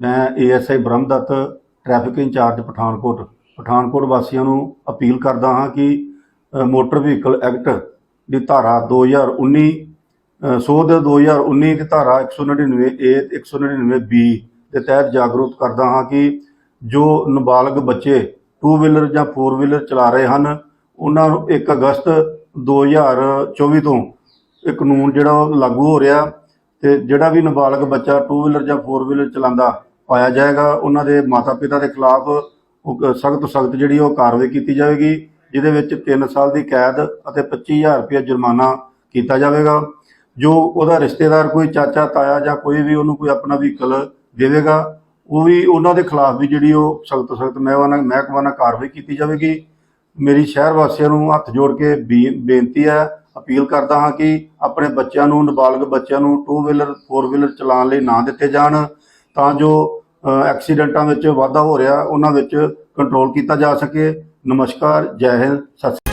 ਮੈਂ ASI Brahmdutt traffic incharge Pathankot Pathankot ਵਾਸੀਆਂ ਨੂੰ ਅਪੀਲ ਕਰਦਾ ਹਾਂ ਕਿ ਮੋਟਰ ਵਹੀਕਲ ਐਕਟ ਦੀ ਧਾਰਾ 2019 ਅ, ਸੋਧ 2019 ਦੀ ਧਾਰਾ 199 ਏ 199 ਬੀ ਦੇ ਤਹਿਤ ਜਾਗਰੂਕ ਕਰਦਾ ਹਾਂ ਕਿ ਜੋ ਨਾਬਾਲਗ ਬੱਚੇ ਟੂ ਵੀਲਰ ਜਾਂ ਫੋਰ ਵੀਲਰ ਚਲਾ ਰਹੇ ਹਨ ਉਹਨਾਂ ਨੂੰ 1 ਅਗਸਤ 2024 ਤੋਂ ਇਹ ਕਾਨੂੰਨ ਜਿਹੜਾ ਉਹ ਲਾਗੂ ਹੋ ਰਿਹਾ ਤੇ ਜਿਹੜਾ ਵੀ ਨਾਬਾਲਗ ਬੱਚਾ ਟੂ ਵੀਲਰ ਜਾਂ ਫੋਰ ਵੀਲਰ ਚਲਾਉਂਦਾ ਪਾਇਆ ਜਾਏਗਾ। ਉਹਨਾਂ ਦੇ ਮਾਤਾ-ਪਿਤਾ ਦੇ ਖਿਲਾਫ ਉਹ ਸਖਤ ਸਖਤ ਜਿਹੜੀ ਉਹ ਕਾਰਵਾਈ ਕੀਤੀ ਜਾਵੇਗੀ, ਜਿਹਦੇ ਵਿੱਚ 3 ਸਾਲ ਦੀ ਕੈਦ ਅਤੇ 25000 ਰੁਪਏ ਜੁਰਮਾਨਾ ਕੀਤਾ ਜਾਵੇਗਾ। ਜੋ ਉਹਦਾ ਰਿਸ਼ਤੇਦਾਰ, ਕੋਈ ਚਾਚਾ, ਤਾਇਆ ਜਾਂ ਕੋਈ ਵੀ ਉਹਨੂੰ ਕੋਈ ਆਪਣਾ ਵਹੀਕਲ ਦੇਵੇਗਾ, ਉਹ ਵੀ ਉਹਨਾਂ ਦੇ ਖਿਲਾਫ ਵੀ ਜਿਹੜੀ ਉਹ ਸਖਤ ਸਖਤ ਮਹਿਕਮਾ ਮਹਿਕਮਾ ਨਾਲ ਕਾਰਵਾਈ ਕੀਤੀ ਜਾਵੇਗੀ। ਮੇਰੀ ਸ਼ਹਿਰ ਵਾਸੀਆਂ ਨੂੰ ਹੱਥ ਜੋੜ ਕੇ ਬੇ- ਬੇਨਤੀ ਹੈ, ਅਪੀਲ ਕਰਦਾ ਹਾਂ ਕਿ ਆਪਣੇ ਬੱਚਿਆਂ ਨੂੰ, ਨਾਬਾਲਗ ਬੱਚਿਆਂ ਨੂੰ ਟੂ ਵੀਲਰ ਫੋਰ ਵੀਲਰ ਚਲਾਉਣ ਲਈ ਨਾ ਦਿੱਤੇ ਜਾਣ, ਤਾਂ ਜੋ ਐਕਸੀਡੈਂਟਾਂ ਵਿੱਚ ਵਾਧਾ ਹੋ ਰਿਹਾ, ਉਹਨਾਂ ਵਿੱਚ ਕੰਟਰੋਲ ਕੀਤਾ ਜਾ ਸਕੇ। ਨਮਸਕਾਰ, ਜੈ ਹਿੰਦ, ਸਤਿ ਸ਼੍ਰੀ